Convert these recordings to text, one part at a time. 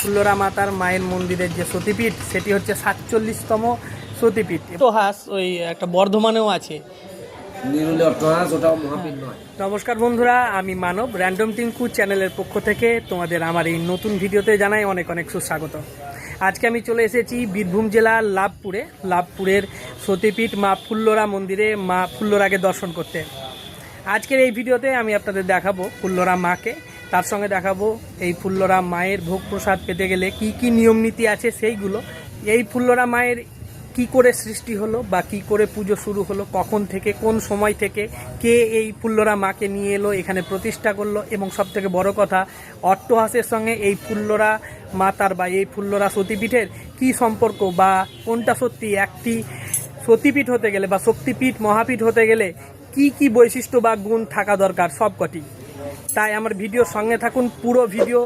ফুল্লরা মাতার মায়ের মন্দিরের যে সতীপীঠ সেটি হচ্ছে সাতচল্লিশতম সতীপীঠ। ইতিহাস ওই একটা বর্ধমানেও আছে। নয়। নমস্কার বন্ধুরা আমি মানব র্যান্ডম টিঙ্কু চ্যানেলের পক্ষ থেকে তোমাদের আমার এই নতুন ভিডিওতে জানাই অনেক অনেক সুস্বাগত। আজকে আমি চলে এসেছি বীরভূম জেলার লাভপুরে। লাভপুরের সতীপীঠ মা ফুল্লরা মন্দিরে মা ফুল্লরাকে দর্শন করতে। আজকের এই ভিডিওতে আমি আপনাদের দেখাবো ফুল্লরা মাকে। তার সঙ্গে দেখাবো এই ফুল্লরা মায়ের ভোগ প্রসাদ পেতে গেলে কি কি নিয়ম নীতি আছে সেইগুলো। এই ফুল্লরা মায়ের কি করে সৃষ্টি হলো বা কি করে পুজো শুরু হলো, কখন থেকে, কোন সময় থেকে, কে এই ফুল্লরা মাকে নিয়ে এলো, এখানে প্রতিষ্ঠা করল এবং সব থেকে বড় কথা, অট্টহাসের সঙ্গে এই ফুল্লরা মাতার বা এই ফুল্লরা সতীপীঠের কি সম্পর্ক বা কোনটা সত্যি, একটি সতীপীঠ হতে গেলে বা শক্তিপীঠ, মহাপীঠ হতে গেলে কি কি বৈশিষ্ট্য বা গুণ থাকা দরকার? সবকটি তাই আমার ভিডিওর সঙ্গে থাকুন পুরো ভিডিও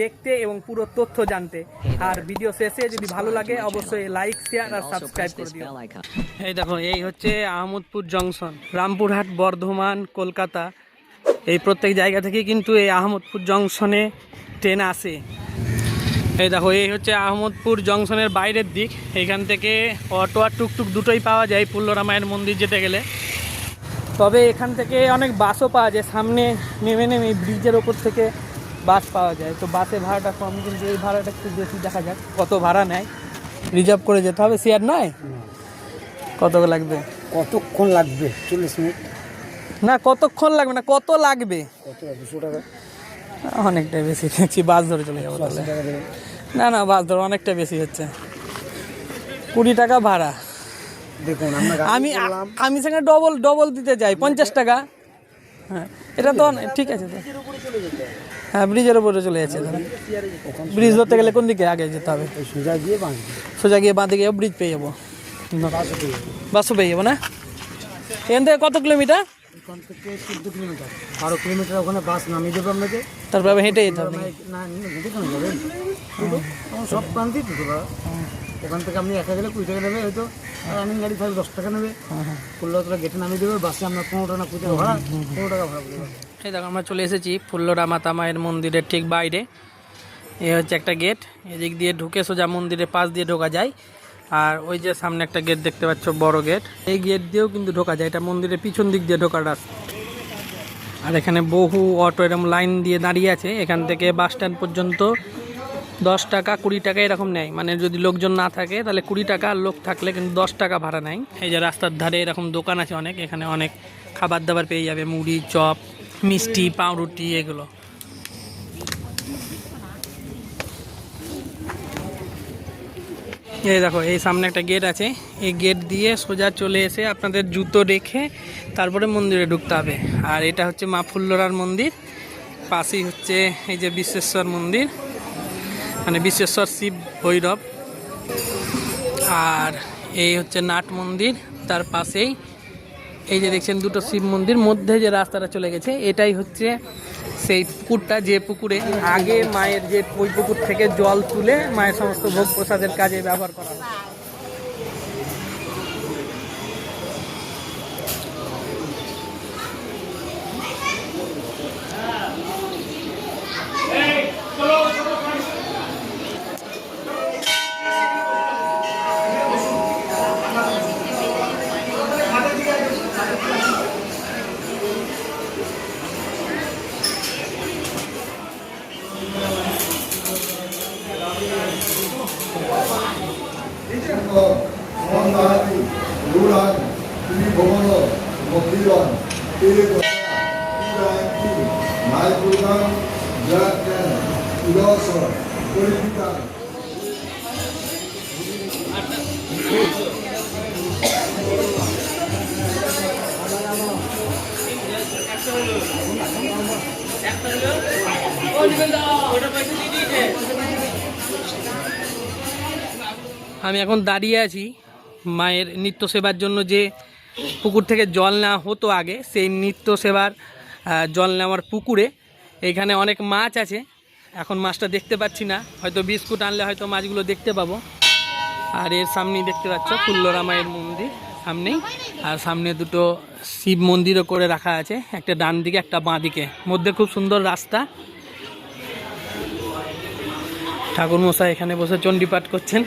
দেখতে এবং পুরো তথ্য জানতে। আর ভিডিও শেষে যদি ভালো লাগে, অবশ্যই লাইক শেয়ার আর সাবস্ক্রাইব করে দিও। এই দেখো, এই হচ্ছে আহমদপুর জংশন, রামপুরহাট, বর্ধমান, কলকাতা। এই প্রত্যেক জায়গা থেকে কিন্তু এই আহমদপুর জংশনে ট্রেন আসে। এই দেখো এই হচ্ছে আহমদপুর জংশনের বাইরের দিক। এখান থেকে অটো আর টুকটুক দুটোই পাওয়া যায় পুল্লরা মায়ের মন্দির যেতে গেলে। তবে এখান থেকে অনেক বাসও পাওয়া যায়। সামনে নেমে নেমে ব্রিজের ওপর থেকে বাস পাওয়া যায়। তো বাসে ভাড়াটা কম কিন্তু এই ভাড়াটা একটু বেশি দেখা যাক। কত ভাড়া নেয়? রিজার্ভ করে যেতে হবে শেয়ার নয়? কত লাগবে? কতক্ষণ লাগবে? চল্লিশ মিনিট। না কতক্ষণ লাগবে না কত লাগবে? কত? দুশো টাকা। অনেকটাই বেশি দেখছি বাস ধরে চলে যাব তাহলে। না না বাস ধরে অনেকটা বেশি হচ্ছে। কুড়ি টাকা ভাড়া। দেখুন আমি আমি সেখানে ডবল ডবল দিতে যাই পঞ্চাশ টাকা। হ্যাঁ এটা তো ঠিক আছে। তো হ্যাঁ ব্রিজের উপরে চলে যাচ্ছে ব্রিজ ধরতে গেলে কোন দিকে আগে যেতে হবে? সোজা গিয়ে সোজা গিয়ে বাঁধে গিয়ে ব্রিজ পেয়ে যাব। বাসও পেয়ে যাব না? এখান থেকে কত কিলোমিটার? এখান থেকে চোদ্দ কিলোমিটার। বারো কিলোমিটার ওখানে বাস নামিয়ে দেবে আপনাকে। তারপরে আবার হেঁটে যেতে হবে না হেঁটে কেন যাবেন? সব প্রান্তেই ভাড়া ওখান থেকে আপনি একা গেলে কুড়ি টাকা নেবে হয়তো রানিং গাড়ি থাকলে দশ টাকা নেবে। কলকাতা গেটে নামিয়ে দেবে বাসে আপনার পনেরো টাকা কুড়ি টাকা ভাড়া পনেরো টাকা ভাড়া এই দেখো আমরা চলে এসেছি ফুল্লরা মাতা মায়ের মন্দিরের ঠিক বাইরে। এ হচ্ছে একটা গেট এদিক দিয়ে ঢুকে সোজা মন্দিরের পাশ দিয়ে ঢোকা যায়। আর ওই যে সামনে একটা গেট দেখতে পাচ্ছ, বড় গেট এই গেট দিয়েও কিন্তু ঢোকা যায়। এটা মন্দিরের পিছন দিক দিয়ে ঢোকার রাস্তা। আর এখানে বহু অটো এরকম লাইন দিয়ে দাঁড়িয়ে আছে। এখান থেকে বাস স্ট্যান্ড পর্যন্ত দশ টাকা, কুড়ি টাকা এরকম নেয়। মানে যদি লোকজন না থাকে, তাহলে কুড়ি টাকা আর লোক থাকলে কিন্তু দশ টাকা ভাড়া নেয়। এই যে রাস্তার ধারে এরকম দোকান আছে অনেক। এখানে অনেক খাবার দাবার পেয়ে যাবে। মুড়ি, চপ, মিষ্টি, পাউরুটি, এগুলো। এই দেখো, এই সামনে একটা গেট আছে। এই গেট দিয়ে সোজা চলে এসে আপনাদের জুতো রেখে তারপরে মন্দিরে ঢুকতে হবে। আর এটা হচ্ছে মা ফুল্লরার মন্দির। পাশেই হচ্ছে এই যে বিশ্বেশ্বর মন্দির মানে বিশ্বেশ্বর শিব ভৈরব। আর এই হচ্ছে নাট মন্দির, তার পাশেই এই যে দেখছেন দুটো শিব মন্দির মধ্যে যে রাস্তাটা চলে গেছে, এটাই হচ্ছে সেই পুকুরটা, যে পুকুরে আগে মায়ের যে ওই পুকুর থেকে জল তুলে মায়ের সমস্ত ভোগ প্রসাদের কাজে ব্যবহার করা হয়। মন্দাহাতি আমি এখন দাঁড়িয়ে আছি মায়ের নিত্য সেবার জন্য যে পুকুর থেকে জল নেওয়া হতো আগে, সেই নিত্য সেবার জল নেওয়ার পুকুরে। এখানে অনেক মাছ আছে। এখন মাছটা দেখতে পাচ্ছি না। হয়তো বিস্কুট আনলে হয়তো মাছগুলো দেখতে পাবো। আর এর সামনেই দেখতে পাচ্ছ ফুল্লরা মায়ের মন্দির সামনেই। আর সামনে দুটো শিব মন্দিরও করে রাখা আছে, একটা ডান দিকে, একটা বাঁ দিকে। মধ্যে খুব সুন্দর রাস্তা। ঠাকুর মশাই এখানে বসে চণ্ডীপাঠ করছেন।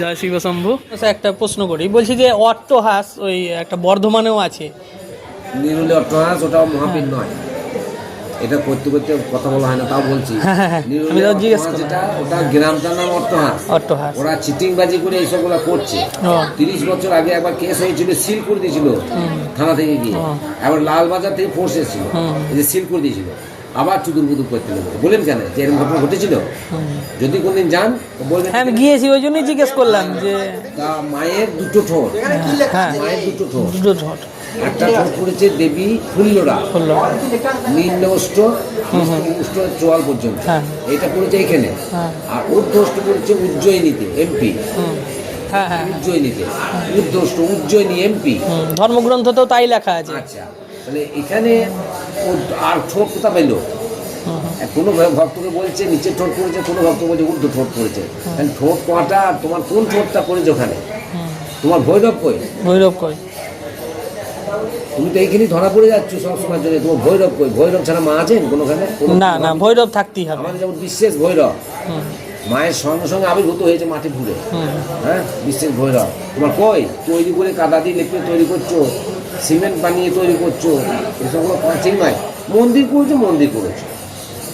জয় শিব শম্ভু একটা প্রশ্ন করি। বলছি যে অট্টহাস, ওই একটা বর্ধমানেও আছে। অট্টহাস নয়। এটা করতে করতে কথা বলা হয় না তাও বলছি। হ্যাঁ, হ্যাঁ, হ্যাঁ। নিরুলে আমি তাও জিজ্ঞেস যেটা ওটা গ্রামটার নাম অট্টহাস অট্টহাস ওরা চিটিংবাজি করে এইসবগুলো করছে। ও। তিরিশ বছর আগে একবার কেস হয়েছিল সিল করে দিয়েছিল থানা থেকে গিয়ে। একবার লালবাজার থেকে ফোর্স এসেছিল। সিল করে দিয়েছিল। আবার চুদুর বুদুর করতে লেগে বলেন কেন? যে এরকম ঘটনা ঘটেছিল? যদি কোনদিন যান তো বলবেন হ্যাঁ আমি গিয়েছি ওই জন্যই জিজ্ঞেস করলাম যে তা মায়ের দুটো ঠোঁট। হ্যাঁ মায়ের দুটো ঠোঁট। দুটো ঝট একটা ঠোঁট পড়েছে দেবী ফুল্লরা। নিম্ন অষ্ট অষ্ট চোয়াল পর্যন্ত। হ্যাঁ। এটা পড়েছে এখানে। হ্যাঁ। আর ঊর্ধ্বষ্ট পড়েছে উজ্জয়িনীতে এমপি। হ্যাঁ হ্যাঁ। উজ্জয়িনীতে। ঊর্ধ্বষ্ট উজ্জয়িনী এমপি। হুম ধর্মগ্রন্থতেও তাই লেখা আছে। আচ্ছা। তাহলে এখানে আর ঠোঁট কোথা পেল? কোনো ভক্তকে বলছে নিচে ঠোঁট পড়েছে কোনো ভক্ত বলছে ঊর্ধ্ব ঠোঁট পড়েছে। ঠোঁট কটা তোমার কোন ঠোঁটটা পড়েছে ওখানে? তোমার ভৈরব কই? ভৈরব কই? তুমি তো এইখানেই ধরা পড়ে যাচ্ছ সবসময় জন্য। তোমার ভৈরব কই? ভৈরব ছাড়া মা আছেন কোনোখানে না না ভৈরব থাকতেই হবে। আমাদের যেমন বিশেষ ভৈরব। মায়ের সঙ্গে সঙ্গে আবির্ভূত হয়েছে মাটি ঘুরে হ্যাঁ বিশেষ ভৈরব। তোমার কই? তৈরি করে কাদা দিয়ে লেপে তৈরি করছ। সিমেন্ট বানিয়ে তৈরি করছ এসবগুলো পাঁচিং নয়। মন্দির করেছ মন্দির করেছ।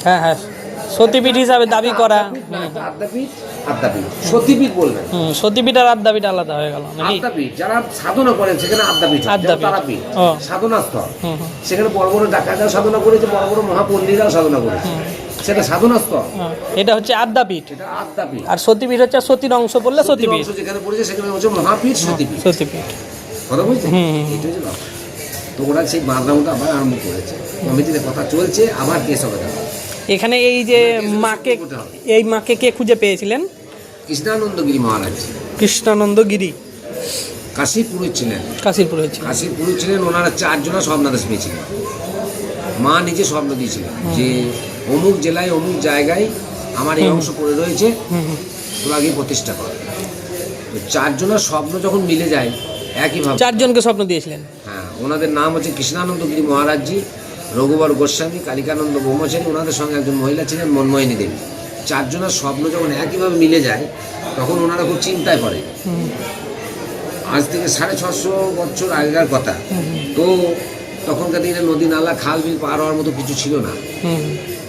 হ্যাঁ হ্যাঁ। সতীপীঠ হিসাবে দাবি করা। আদ্যাপীঠ আদ্যাপীঠ। সতীপীঠ বলবেন সতীপীঠ আর আদ্যাপীঠ আলাদা হয়ে গেল আদ্যাপীঠ যারা সাধনা করেন সেখানে আদ্যাপীঠ। তারাপীঠ সাধনা স্থল সেখানে বড় বড় ডাকাতরাও সাধনা করেছে বড় বড় মহাপন্ডিতরাও সাধনা করেছে। সেটা সাধনা স্থল এটা হচ্ছে আদ্যাপীঠ। এটা আদ্যাপীঠ। আর সতীপীঠ হচ্ছে সতীর অংশ বললে সতীপীঠ। যেখানে পড়েছে সেখানে হচ্ছে মহাপীঠ সতীপীঠ। সতীপীঠ। কথা হুম। এটা হচ্ছে ব্যাপার তো ওরা সেই বাদরামটা আবার আরম্ভ করেছে। কমিটিতে কথা চলছে আবার কেস হবে দেখা এখানে এই যে মাকে এই মাকে কে খুঁজে পেয়েছিলেন? কৃষ্ণানন্দগিরি মহারাজ। কৃষ্ণানন্দ গিরি। কাশী পুরুষ ছিলেন। কাশীরপুর হয়েছিল। কাশী ছিলেন ওনারা চারজনা স্বপ্নাদেশ পেয়েছিলেন। মা নিজে স্বপ্ন দিয়েছিলেন যে অমুক জেলায় অমুক জায়গায় আমার এই অংশ পড়ে রয়েছে তোরা আগে প্রতিষ্ঠা কর। তো চারজনের স্বপ্ন যখন মিলে যায় একইভাবে চারজনকে স্বপ্ন দিয়েছিলেন। হ্যাঁ ওনাদের নাম হচ্ছে কৃষ্ণানন্দগিরি মহারাজজি রঘুবর গোস্বামী কালিকানন্দ ব্রহ্মচারী ওনাদের সঙ্গে একজন মহিলা ছিলেন মনমোহিনী দেবী। চারজনের স্বপ্ন যখন একইভাবে মিলে যায় তখন ওনারা খুব চিন্তায় পড়ে। আজ থেকে সাড়ে ছশো বছর আগেকার কথা। তো তখনকার দিনে নদী নালা খাল বিল পার হওয়ার মতো কিছু ছিল না।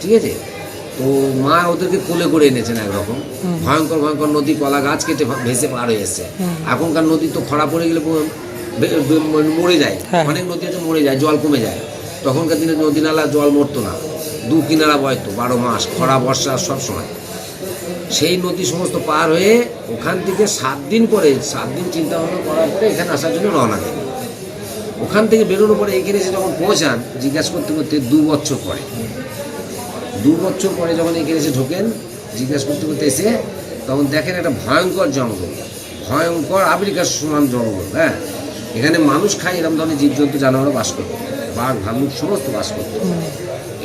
ঠিক আছে? তো মা ওদেরকে কোলে করে এনেছেন একরকম। ভয়ঙ্কর ভয়ঙ্কর নদী কলা গাছ কেটে ভেসে পার হয়ে এসছে। এখনকার নদী তো খরা পড়ে গেলে বে- মরে যায়। হ্যাঁ। অনেক নদী আছে মরে যায় জল কমে যায়। তখনকার দিনে নদী নালা জল মরতো না। দু কিনারা বয়তো বারো মাস খরা বর্ষা সব সময়। সেই নদী সমস্ত পার হয়ে ওখান থেকে সাত দিন পরে সাত দিন চিন্তা ভাবনা করার পরে এখানে আসার জন্য রওনা দেন। ওখান থেকে বেরোনোর পরে এখানে এসে যখন পৌঁছান জিজ্ঞাসা করতে করতে দু বছর পরে। দু বছর পরে যখন এখানে এসে ঢোকেন জিজ্ঞাসা করতে করতে এসে তখন দেখেন একটা ভয়ঙ্কর জঙ্গল। ভয়ঙ্কর আমেরিকার সমান জঙ্গল হ্যাঁ? এখানে মানুষ খায় এরকম ধরনের জীবজন্তু জানোয়ারও বাস করত। বাঘ ভাল্লুক সমস্ত বাস করত।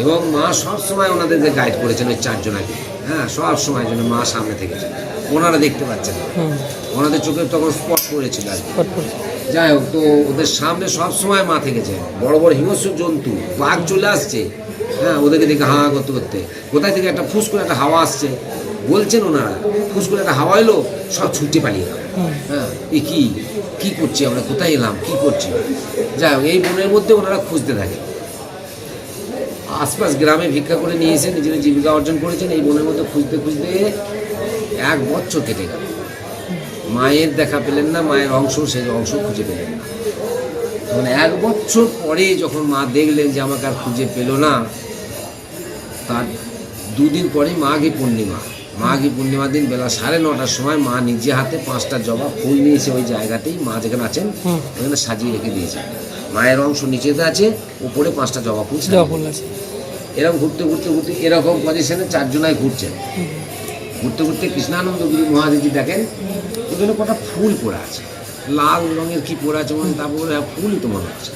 এবং মা সব সময় ওনাদেরকে গাইড করেছেন ওই চারজনাকে হ্যাঁ? সব সময় জন্য মা সামনে থেকেছেন ওনারা দেখতে পাচ্ছেন ওনাদের চোখে তখন স্পট পড়েছিল আর। যাই হোক, তো ওদের সামনে সব সময় মা থেকেছে বড় বড় হিংস্র জন্তু, বাঘ চলে আসছে। হ্যাঁ ওদেরকে দেখে হাঁ করতে করতে। কোথায় থেকে একটা ফুস করে একটা হাওয়া আসছে? বলছেন ওনারা, ফুস করে একটা হাওয়া এলো, সব ছুটে পালিয়ে গেল। হ্যাঁ এ কি কি করছি আমরা, কোথায় এলাম, কি করছি? যাই হোক, এই বনের মধ্যে ওনারা খুঁজতে থাকে। আশপাশ গ্রামে ভিক্ষা করে নিয়ে এসে নিজের জীবিকা অর্জন করেছেন, এই বনের মধ্যে খুঁজতে খুঁজতে এক বছর কেটে গেল। মায়ের দেখা পেলেন না মায়ের অংশ সেই অংশ খুঁজে পেলেন না। তখন এক বছর পরে যখন মা দেখলেন যে আমাকে আর খুঁজে পেল না তার দুদিন পরে মাঘী পূর্ণিমা। মাঘী পূর্ণিমার দিন বেলা সাড়ে নটার সময় মা নিজে হাতে পাঁচটা জবা ফুল নিয়েছে ওই জায়গাতেই মা যেখানে আছেন ওখানে সাজিয়ে রেখে দিয়েছে মায়ের অংশ নিচেতে আছে উপরে পাঁচটা জবা ফুল এরকম ঘুরতে ঘুরতে ঘুরতে এরকম পজিশনে চারজনায় ঘুরছেন। ঘুরতে ঘুরতে কৃষ্ণানন্দ গিরি মহাদেবজি দেখেন ওখানে কটা ফুল পড়ে আছে। লাল রঙের কি পড়ে আছে মানে তারপর ফুলই তো মনে হচ্ছে।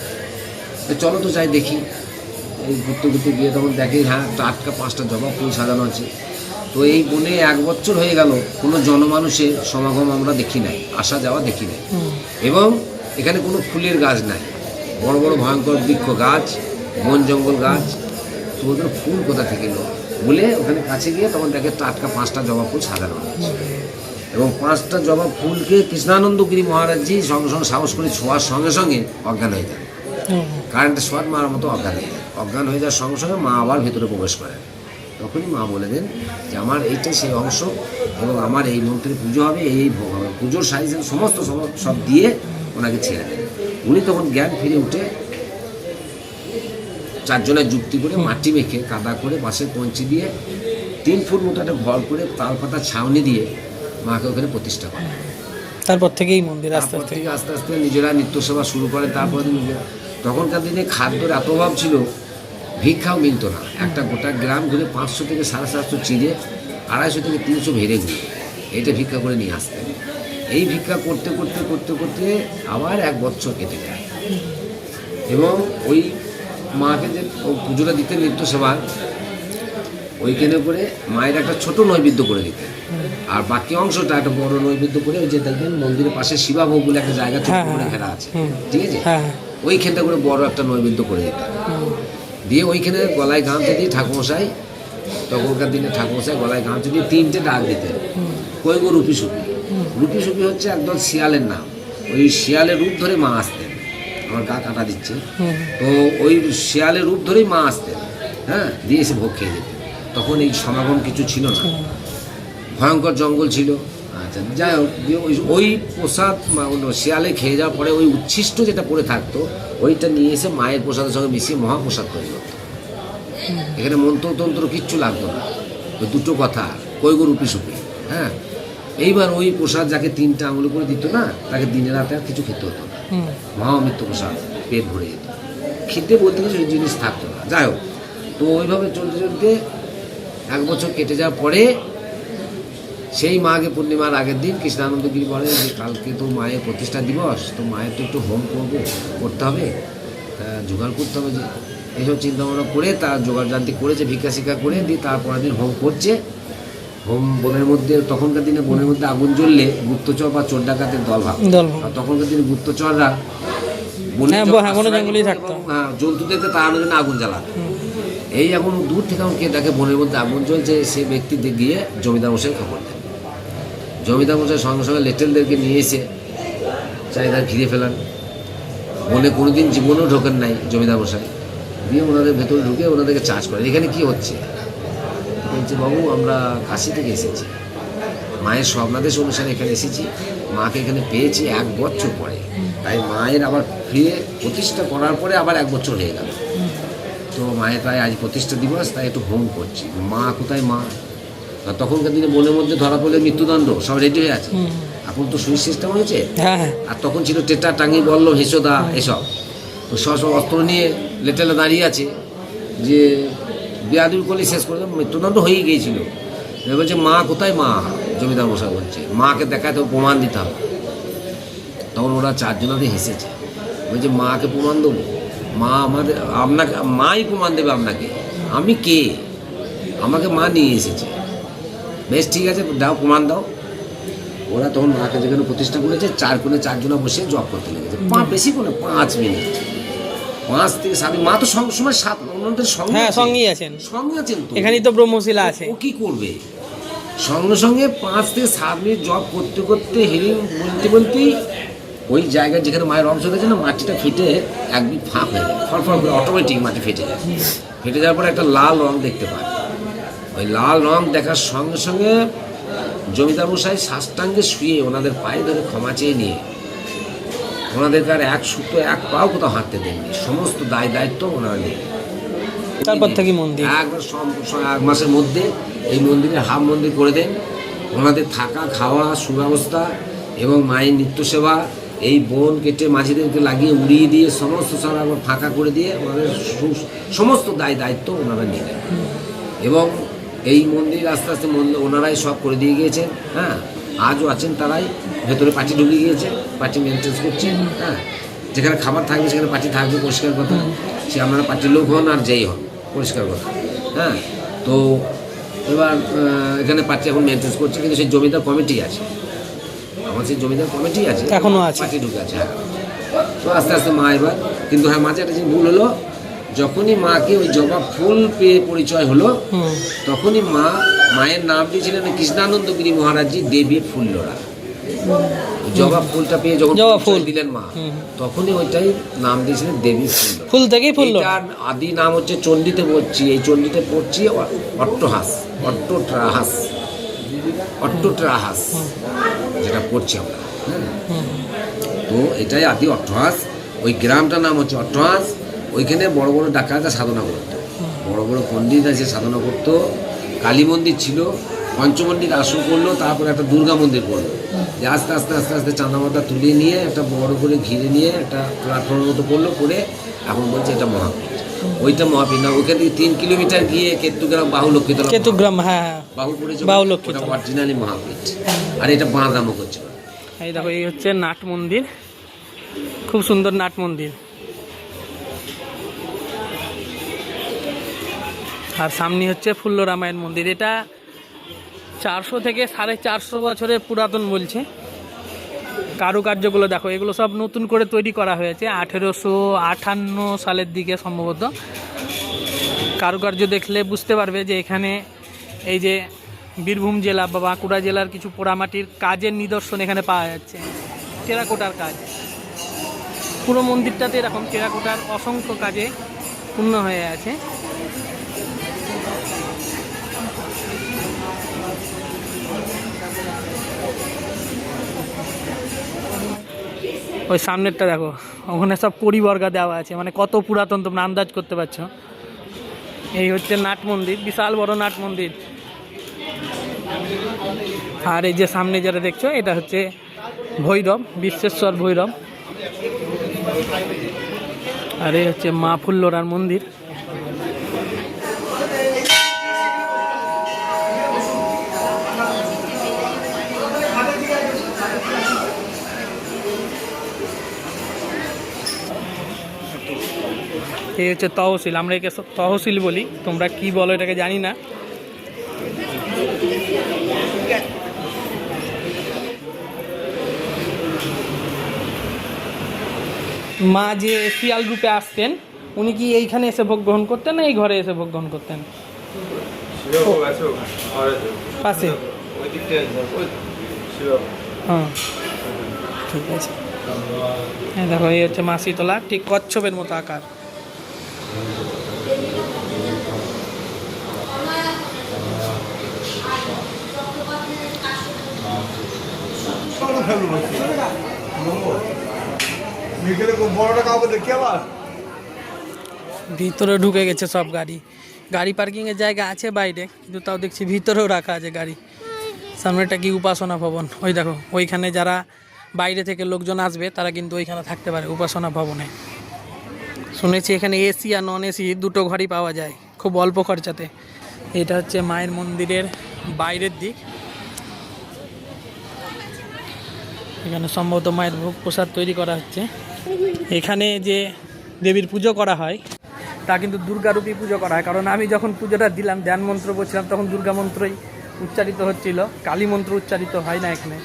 চলো তো যাই দেখি। এই ঘুরতে ঘুরতে গিয়ে তখন দেখি হ্যাঁ টাটকা পাঁচটা জবা ফুল সাজানো আছে। তো এই বনে এক বছর হয়ে গেল কোনো জনমানুষের সমাগম আমরা দেখি নাই আসা যাওয়া দেখি নাই। এবং এখানে কোনো ফুলের গাছ নাই। বড় বড় ভয়ঙ্কর বৃক্ষ গাছ বন জঙ্গল গাছ তো ওদের ফুল কোথা থেকে এলো? বলে ওখানে কাছে গিয়ে তখন দেখে টাটকা পাঁচটা জবা ফুল সাজানো হয়েছে। এবং পাঁচটা জবা ফুলকে কৃষ্ণানন্দগিরি মহারাজজি সঙ্গে সঙ্গে সাহস করে ছোঁয়ার সঙ্গে সঙ্গে অজ্ঞান হয়ে যান। কারেন্টের শর্ট মারার মতো অজ্ঞান হয়ে যায় অজ্ঞান হয়ে যাওয়ার সঙ্গে সঙ্গে মা আবার ভেতরে প্রবেশ করেন। তখনই মা বলে দেন যে আমার এইটাই সেই অংশ এবং আমার এই মন্ত্রে পুজো হবে এই ভোগ হবে। পুজোর সাইজ সমস্ত সব দিয়ে ওনাকে ছেড়ে দেন। উনি তখন জ্ঞান ফিরে উঠে চারজনের যুক্তি করে মাটি মেখে কাদা করে বাঁশের কঞ্চি দিয়ে তিন ফুট মতো একটা ঘর করে তাল পাতা ছাউনি দিয়ে মাকে ওখানে প্রতিষ্ঠা করে তারপর থেকেই মন্দির আস্তে আস্তে? আস্তে আস্তে নিজেরা নিত্য সেবা শুরু করে তারপরে নিজেরা তখনকার দিনে খাদ্যের এত অভাব ছিল ভিক্ষাও মিলত না। একটা গোটা গ্রাম ঘুরে পাঁচশো থেকে সাড়ে সাতশো চিড়ে আড়াইশো থেকে তিনশো ভেড়ে ঘুরে এটা ভিক্ষা করে নিয়ে আসতেন এই ভিক্ষা করতে করতে করতে করতে আবার এক বছর কেটে যায়। এবং ওই মাকে যে পুজোটা দিতেন নিত্য সেবা ওইখানে করে মায়ের একটা ছোট নৈবেদ্য করে দিতেন। আর বাকি অংশটা একটা বড় নৈবেদ্য করে ওই যে দেখবেন মন্দিরের পাশে শিবাভোগ বলে একটা জায়গা ছোট হ্যাঁ, করে হ্যাঁ। ঘেরা আছে। ঠিক আছে? হ্যাঁ। হ্যাঁ, ওইখানটা করে বড় একটা নৈবেদ্য করে দিতেন। দিয়ে ওইখানে গলায় গামছা দিয়ে ঠাকুমশাই তখনকার দিনে ঠাকুমশাই গলায় গামছা দিয়ে তিনটে ডাক দিতেন। কই গো রুপি সুপি? রুপি সুপি হচ্ছে একদম শিয়ালের নাম। ওই শিয়ালের রূপ ধরে মা আসতেন। আমার গা কাটা দিচ্ছে। তো ওই শিয়ালের রূপ ধরেই মা আসতেন হ্যাঁ? দিয়ে এসে ভোগ খেয়ে যেতেন তখন এই সমাগম কিছু ছিল না। ভয়ঙ্কর জঙ্গল ছিল। আচ্ছা যাই হোক ওই ওই প্রসাদ শিয়ালে খেয়ে যাওয়ার পরে ওই উচ্ছিষ্ট যেটা পড়ে থাকতো ওইটা নিয়ে এসে মায়ের প্রসাদের সঙ্গে মিশিয়ে মহাপ্রসাদ তৈরি করতো। এখানে মন্ত্রতন্ত্র কিচ্ছু লাগতো না। ওই দুটো কথা কই গো রুপি সুপি হ্যাঁ? এইবার ওই প্রসাদ যাকে তিনটা আঙুল করে দিত না তাকে দিনে রাতে আর কিছু খেতে হতো না। হুম, মহামৃত্য প্রসাদ পেট ভরে যেত। খেতে বলতে কিছু ওই জিনিস থাকতো না। যাই হোক তো ওইভাবে চলতে চলতে এক বছর কেটে যাওয়ার পরে সেই মাঘে পূর্ণিমার আগের দিন কৃষ্ণানন্দগিরি বলে যে কালকে তো মায়ের প্রতিষ্ঠা দিবস তো মায়ের তো একটু হোম করব করতে হবে জোগাড় করতে হবে যে। এইসব চিন্তা ভাবনা করে তার জোগাড় জানতি করেছে ভিক্ষা শিক্ষা করে দিয়ে তারপরের দিন হোম করছে। হোম বনের মধ্যে তখনকার দিনে বনের মধ্যে আগুন জ্বললে গুপ্তচর বা চোর ডাকাতের দল ভাব তখনকার দিনে গুপ্তচররা বনে হ্যাঁ, হ্যাঁ, জঙ্গলেই থাকতো। হ্যাঁ, জন্তুদেরকে তাড়ানোর জন্য আগুন জ্বালাতো। এই এখন দূর থেকে কে দেখে বনের মধ্যে আগুন জ্বলছে সে ব্যক্তি গিয়ে জমিদার মশাই খবর দেন জমিদার মশাই সঙ্গে সঙ্গে লেটেলদেরকে নিয়ে এসে চাহিদা ঘিরে ফেলান। বনে কোনোদিন জীবনেও ঢোকেন নাই জমিদার মশাই। দিয়ে ওনাদের ভেতরে ঢুকে ওনাদেরকে চার্জ করেন এখানে কি হচ্ছে? বলছে বাবু আমরা কাশি থেকে এসেছি। মায়ের স্বপ্নাদেশ অনুসারে এখানে এসেছি। মাকে এখানে পেয়েছি এক বছর পরে। তাই মায়ের আবার ফিরে প্রতিষ্ঠা করার পরে আবার এক বছর হয়ে গেল। তো মায়ের তাই আজ প্রতিষ্ঠা দিবস তাই একটু হোম করছি। মা কোথায় মা? তখনকার দিনে বনের মধ্যে ধরা পড়লে মৃত্যুদণ্ড সব রেডি হয়ে আছে। এখন তো সুইচ সিস্টেম হয়েছে। হ্যাঁ হ্যাঁ। আর তখন ছিল টেটা টাঙ্গি বলল হেসোদা এসব। তো সব সব অস্ত্র নিয়ে লেটেলে দাঁড়িয়ে আছে। যে বিয়াদুল কলি শেষ করে মৃত্যুদণ্ড হয়েই গিয়েছিল। এবার বলছে, মা কোথায়? মা? জমিদার মশাই বলছে, মাকে দেখায় তো প্রমাণ দিতে হবে। তখন ওরা চারজনাতে হেসেছে। বলছে, মাকে প্রমাণ দেবো? মা আমাদের, আপনাকে, মাই প্রমাণ দেবে আপনাকে। আমি কে? আমাকে মা নিয়ে এসেছে। বেশ, ঠিক আছে, দাও, প্রমাণ দাও। ওরা তখন মাকে যেখানে প্রতিষ্ঠা করেছে, চার কোণে চারজনা বসে জব করতে লেগেছে। পা, বেশি কোনো পাঁচ মিনিট। পাঁচ থেকে সাত মা তো সব সময় সাত অন্যদের সঙ্গে হ্যাঁ সঙ্গেই আছেন। সঙ্গে আছেন তো? এখানেই তো ব্রহ্মশিলা আছে। ও কি করবে? সঙ্গে সঙ্গে পাঁচ থেকে সাত মিনিট জব করতে করতে হেরিং বলতে বলতেই ওই জায়গায় যেখানে মায়ের অংশ রয়েছে না মাটিটা ফেটে একদিন ফাঁক হয়ে যায়। ফলফল করে অটোমেটিক মাটি ফেটে যায়। ফেটে যাওয়ার পরে একটা লাল রং দেখতে পায়। ওই লাল রং দেখার সঙ্গে সঙ্গে জমিদার মশাই সাষ্টাঙ্গে শুয়ে ওনাদের পায়ে ধরে ক্ষমা চেয়ে নিয়ে ওনাদেরকে আর এক সুতো এক পাও কোথাও হাঁটতে দেননি সমস্ত দায় দায়িত্ব ওনারা নিয়ে। তারপর থেকে মন্দির। একবার এক মাসের মধ্যে এই মন্দিরে হাফ মন্দির করে দেন। ওনাদের থাকা খাওয়া সুব্যবস্থা এবং মায়ের নিত্য সেবা এই বন কেটে মাঝিদেরকে লাগিয়ে উড়িয়ে দিয়ে সমস্ত একবার ফাঁকা করে দিয়ে ওনাদের সু- সমস্ত দায় দায়িত্ব ওনারা নিয়ে নেন। এবং এই মন্দির আস্তে আস্তে মন্দির ওনারাই সব করে দিয়ে গিয়েছেন। হ্যাঁ আজও আছেন তারাই। ভেতরে পার্টি ঢুকে গিয়েছে পার্টি মেনটেন্স করছে হ্যাঁ? যেখানে খাবার থাকবে সেখানে পার্টি থাকবে পরিষ্কার কথা। সে আপনারা পার্টির লোক হন আর যেই হন পরিষ্কার কথা হ্যাঁ? তো এবার এখানে পার্টি এখন মেনটেন্স করছে কিন্তু সেই জমিদার কমিটি আছে। আমার সেই জমিদার কমিটি আছে এখনও আছে। পার্টি ঢুকে আছে হ্যাঁ। তো আস্তে আস্তে মা এবার কিন্তু হ্যাঁ মাঝে একটা জিনিস ভুল হলো যখনই মাকে ওই জবা ফুল পেয়ে পরিচয় হলো তখনই মা মায়ের নাম দিয়েছিলেন কৃষ্ণানন্দ গিরি মহারাজজি দেবী ফুল্লরা। জবা ফুলটা পেয়ে যখন জবা ফুল। দিলেন মা তখনই ওইটাই নাম দিয়েছিলেন দেবী ফুল। থেকেই ফুল এটার আদি নাম হচ্ছে চণ্ডীতে পড়ছি। এই চণ্ডীতে পড়ছি অট্টহাস অট্টট্রাহাস অট্টট্রাহাস যেটা পড়ছি আমরা। তো এটাই আদি অট্টহাস। ওই গ্রামটার নাম হচ্ছে অট্টহাস। ওইখানে বড় বড় ডাকাতরা সাধনা করতো। বড় বড় পণ্ডিত আছে সাধনা করতো। কালী মন্দির ছিল। পঞ্চমন্দির আসন করল তারপরে একটা দুর্গা মন্দির করল যে আস্তে আস্তে আস্তে আস্তে চাঁদামাতা তুলে নিয়ে একটা বড় করে ঘিরে নিয়ে একটা প্ল্যাটফর্মের মতো করল করে এখন বলছে এটা মহাপীঠ। ওইটা মহাপীঠ না ওইখান থেকে তিন কিলোমিটার গিয়ে কেতুগ্রাম বাহু লক্ষ্মীতলা কেতুগ্রাম হ্যাঁ হ্যাঁ। বাহুপুরে বাহু লক্ষ্মীতলা। অরিজিনালি মহাপীঠ। আর এটা বাঁধামো করছে এই দেখো এই হচ্ছে নাট মন্দির। খুব সুন্দর নাট মন্দির। আর সামনে হচ্ছে ফুল্লরামায়ণ মন্দির। এটা চারশো থেকে সাড়ে চারশো বছরের পুরাতন বলছে। কারুকার্যগুলো দেখো, এগুলো সব নতুন করে তৈরি করা হয়েছে আঠেরোশো আটান্ন সালের দিকে সম্ভবত। কারুকার্য দেখলে বুঝতে পারবে যে এখানে এই যে বীরভূম জেলা বা বাঁকুড়া জেলার কিছু পোড়ামাটির কাজের নিদর্শন এখানে পাওয়া যাচ্ছে, টেরাকোটার কাজ। পুরো মন্দিরটাতে এরকম টেরাকোটার অসংখ্য কাজে পূর্ণ হয়ে আছে। ওই সামনেরটা দেখো, ওখানে সব পরিবর্গা দেওয়া আছে মানে কত পুরাতন তোমরা আন্দাজ করতে পারছ। এই হচ্ছে নাট মন্দির, বিশাল বড় নাট মন্দির। আর এই যে সামনে যেটা দেখছ, এটা হচ্ছে ভৈরব, বিশ্বেশ্বর ভৈরব। আর এই হচ্ছে মা ফুল্লোরার মন্দির। এই হচ্ছে তহসিল আমরা একে তহসিল বলি। তোমরা কি বলো এটাকে জানি না। মা যে শিয়াল রূপে আসতেন উনি কি এইখানে এসে ভোগ গ্রহণ করতেন না এই ঘরে এসে ভোগ গ্রহণ করতেন? পাশে? হ্যাঁ। ঠিক আছে। হ্যাঁ দেখো এই হচ্ছে মাসিতলা ঠিক কচ্ছপের মতো আকার। ভিতরে ঢুকে গেছে সব গাড়ি। গাড়ি পার্কিংয়ের জায়গা আছে বাইরে, কিন্তু তাও দেখছি ভিতরেও রাখা আছে গাড়ি। সামনেটা কি উপাসনা ভবন? ওই দেখো, ওইখানে যারা বাইরে থেকে লোকজন আসবে, তারা কিন্তু ওইখানে থাকতে পারে উপাসনা ভবনে। শুনেছি এখানে এসি আর নন এসি দুটো ঘরই পাওয়া যায়, খুব অল্প খরচাতে। এটা হচ্ছে মায়ের মন্দিরের বাইরের দিক। এখানে সম্ভবত মায়ের ভোগ প্রসাদ তৈরি করা হচ্ছে। এখানে যে দেবীর পুজো করা হয়, তা কিন্তু দুর্গারূপী পুজো করা হয়। কারণ আমি যখন পুজোটা দিলাম, ধ্যান মন্ত্র বলছিলাম, তখন দুর্গা মন্ত্রই উচ্চারিত হচ্ছিল। কালী মন্ত্র উচ্চারিত হয় না এখানে।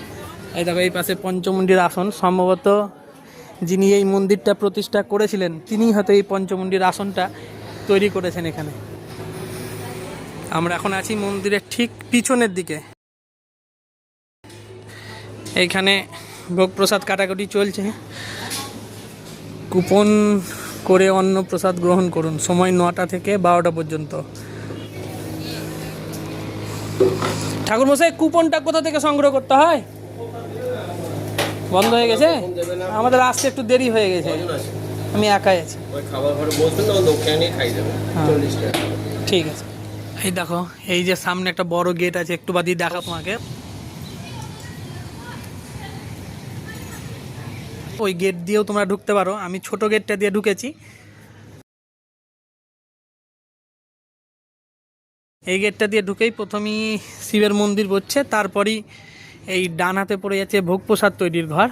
এই দেখো, এই পাশে পঞ্চমুণ্ডির আসন। সম্ভবত যিনি এই মন্দিরটা প্রতিষ্ঠা করেছিলেন তিনি হয়তো এই পঞ্চমুণ্ডির আসনটা তৈরি করেছেন এখানে। আমরা এখন আছি মন্দিরের ঠিক পিছনের দিকে। এইখানে ভোগ প্রসাদ কাটাকুটি চলছে। কুপন করে অন্ন প্রসাদ গ্রহণ করুন, সময় নটা থেকে বারোটা পর্যন্ত। ঠাকুর মশাই কুপনটা কোথা থেকে সংগ্রহ করতে হয়? বন্ধ হয়ে গেছে? আমাদের আসতে একটু দেরি হয়ে গেছে। আমি একাই আছি। হ্যাঁ। ঠিক আছে। এই দেখো এই যে সামনে একটা বড় গেট আছে একটু বাদি দেখা তোমাকে। ওই গেট দিয়েও তোমরা ঢুকতে পারো। আমি ছোট গেটটা দিয়ে ঢুকেছি। এই গেটটা দিয়ে ঢুকেই প্রথমেই শিবের মন্দির পড়ছে তারপরই এই ডান হাতে পড়ে যাচ্ছে ভোগ প্রসাদ তৈরির ঘর।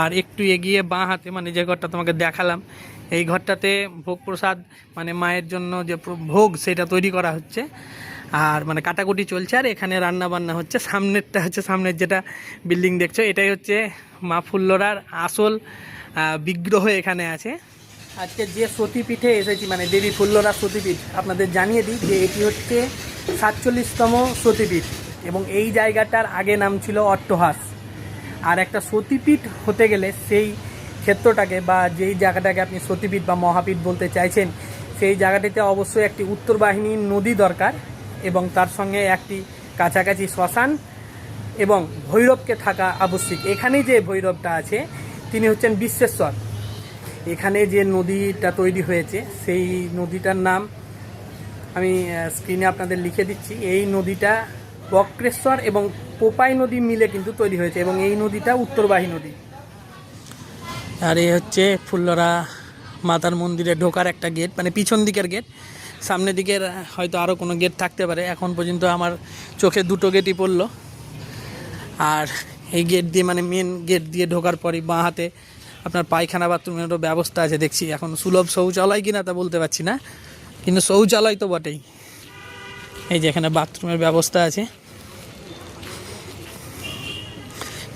আর একটু এগিয়ে বাঁ হাতে মানে যে ঘরটা তোমাকে দেখালাম, এই ঘরটাতে ভোগ প্রসাদ মানে মায়ের জন্য যে ভোগ সেটা তৈরি করা হচ্ছে। আর মানে কাটাকুটি চলছে, আর এখানে রান্না বান্না হচ্ছে। সামনেরটা হচ্ছে, সামনের যেটা বিল্ডিং দেখছ, এটাই হচ্ছে মা ফুল্লরার আসল বিগ্রহ এখানে আছে। আজকে যে সতীপীঠে এসেছি মানে দেবী ফুল্লরা সতীপীঠ, আপনাদের জানিয়ে দিই যে এটি হচ্ছে সাতচল্লিশতম সতীপীঠ। এবং এই জায়গাটার আগে নাম ছিল অট্টহাস। আর একটা সতীপীঠ হতে গেলে সেই ক্ষেত্রটাকে বা যেই জায়গাটাকে আপনি সতীপীঠ বা মহাপীঠ বলতে চাইছেন, সেই জায়গাটিতে অবশ্যই একটি উত্তর বাহিনী নদী দরকার এবং তার সঙ্গে একটি কাছাকাছি শ্মশান এবং ভৈরবকে থাকা আবশ্যিক। এখানে যে ভৈরবটা আছে, তিনি হচ্ছেন বিশ্বেশ্বর। এখানে যে নদীটা তৈরি হয়েছে, সেই নদীটার নাম আমি স্ক্রিনে আপনাদের লিখে দিচ্ছি। এই নদীটা বক্রেশ্বর এবং পোপাই নদী মিলে কিন্তু তৈরি হয়েছে এবং এই নদীটা উত্তরবাহী নদী। আর এই হচ্ছে ফুল্লরা মাতার মন্দিরে ঢোকার একটা গেট মানে পিছন দিকের গেট। সামনের দিকের হয়তো আরও কোনো গেট থাকতে পারে। এখন পর্যন্ত আমার চোখে দুটো গেটই পড়ল। আর এই গেট দিয়ে মানে মেন গেট দিয়ে ঢোকার পরই বাঁ হাতে আপনার পায়খানা বাথরুমেরও ব্যবস্থা আছে দেখছি। এখন সুলভ শৌচালয় কিনা তা বলতে পারছি না, কিন্তু শৌচালয় তো বটেই। এই যে এখানে বাথরুমের ব্যবস্থা আছে।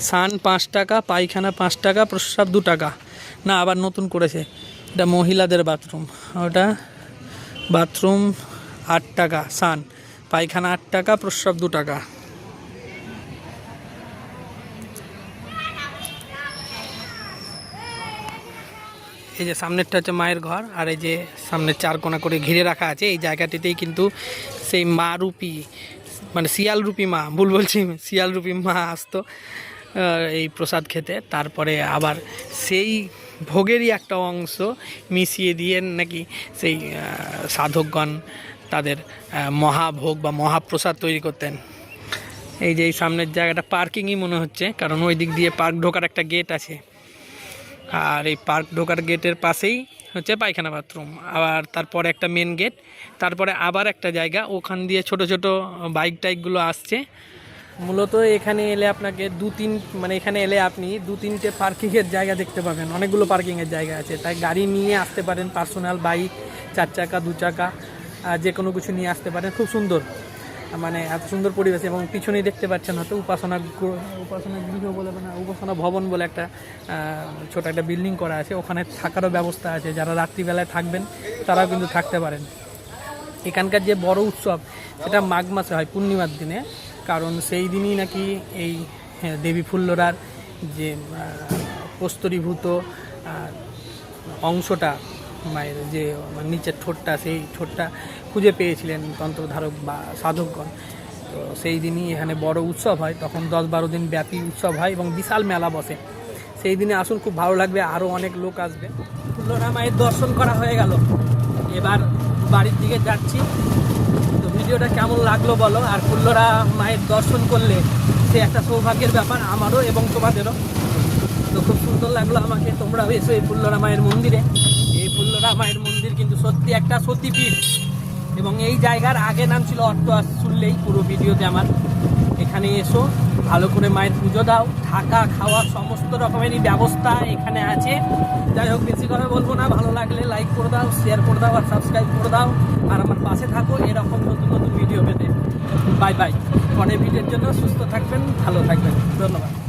সান পাঁচ টাকা, পায়খানা পাঁচ টাকা, প্রস্রাব দু টাকা। না, আবার নতুন করেছে। এটা মহিলাদের বাথরুম। ওটা বাথরুম আট টাকা সান পায়খানা আট টাকা, প্রস্রাব দু টাকা। এই যে সামনেরটা হচ্ছে মায়ের ঘর, আর এই যে সামনে চার কোনা করে ঘিরে রাখা আছে, এই জায়গাটিতেই কিন্তু সেই মা রূপী মানে শিয়াল রূপী মা, ভুল বলছি শিয়াল রূপী মা আসতো। এই প্রসাদ খেতে। তারপরে আবার সেই ভোগেরই একটা অংশ মিশিয়ে দিয়ে নাকি সেই সাধকগণ তাদের মহাভোগ বা মহাপ্রসাদ তৈরি করতেন। এই যে এই সামনের জায়গাটা পার্কিংই মনে হচ্ছে, কারণ ওই দিক দিয়ে পার্ক ঢোকার একটা গেট আছে। আর এই পার্ক ঢোকার গেটের পাশেই হচ্ছে পায়খানা বাথরুম। আবার তারপরে একটা মেন গেট তারপরে আবার একটা জায়গা। ওখান দিয়ে ছোট ছোট বাইক টাইকগুলো আসছে। মূলত এখানে এলে আপনাকে দু তিন মানে এখানে এলে আপনি দু তিনটে পার্কিংয়ের জায়গা দেখতে পাবেন। অনেকগুলো পার্কিংয়ের জায়গা আছে। তাই গাড়ি নিয়ে আসতে পারেন, পার্সোনাল বাইক চার চাকা, দু চাকা যে কোনো কিছু নিয়ে আসতে পারেন। খুব সুন্দর। মানে এত সুন্দর পরিবেশ এবং পিছনেই দেখতে পাচ্ছেন হয়তো উপাসনা উপাসনা গৃহ বলে না, উপাসনা ভবন বলে একটা ছোট একটা বিল্ডিং করা আছে। ওখানে থাকারও ব্যবস্থা আছে। যারা রাত্রিবেলায় থাকবেন, তারাও কিন্তু থাকতে পারেন। এখানকার যে বড় উৎসব, সেটা মাঘ মাসে হয়, পূর্ণিমার দিনে। কারণ সেই দিনই নাকি এই হ্যাঁ, দেবী ফুল্লরার যে প্রস্তরীভূত অংশটা মায়ের যে মানে নিচের ঠোঁটটা সেই ঠোঁটটা খুঁজে পেয়েছিলেন তন্ত্রধারক বা সাধকগণ। তো সেই দিনই এখানে বড় উৎসব হয় তখন দশ বারো দিন ব্যাপী উৎসব হয় এবং বিশাল মেলা বসে। সেই দিনে আসুন খুব ভালো লাগবে আরও অনেক লোক আসবে। ফুল্লরা মায়ের দর্শন করা হয়ে গেল। এবার বাড়ির দিকে যাচ্ছি। ভিডিওটা কেমন লাগল বলো? আর ফুল্লরা মায়ের দর্শন করলে সে একটা সৌভাগ্যের ব্যাপার আমারও এবং তোমাদেরও। তো খুব সুন্দর লাগল আমাকে, তোমরাও এসো এই ফুল্লরা মায়ের মন্দিরে। এই ফুল্লরা মায়ের মন্দির কিন্তু সত্যি একটা সতীপীঠ। এবং এই জায়গার আগে নাম ছিল অট্ট শুনলেই পুরো ভিডিওতে আমার। এখানে এসো। ভালো করে মায়ের পুজো দাও, থাকা, খাওয়া, সমস্ত রকমেরই ব্যবস্থা এখানে আছে। যাই হোক, বেশি কথা বলব না, ভালো লাগলে লাইক করে দাও শেয়ার করে দাও আর সাবস্ক্রাইব করে দাও। আর আমার পাশে থাকো, এরকম নতুন নতুন ভিডিও পেতে। বাই বাই পরের ভিডিওর জন্য সুস্থ থাকবেন, ভালো থাকবেন। ধন্যবাদ।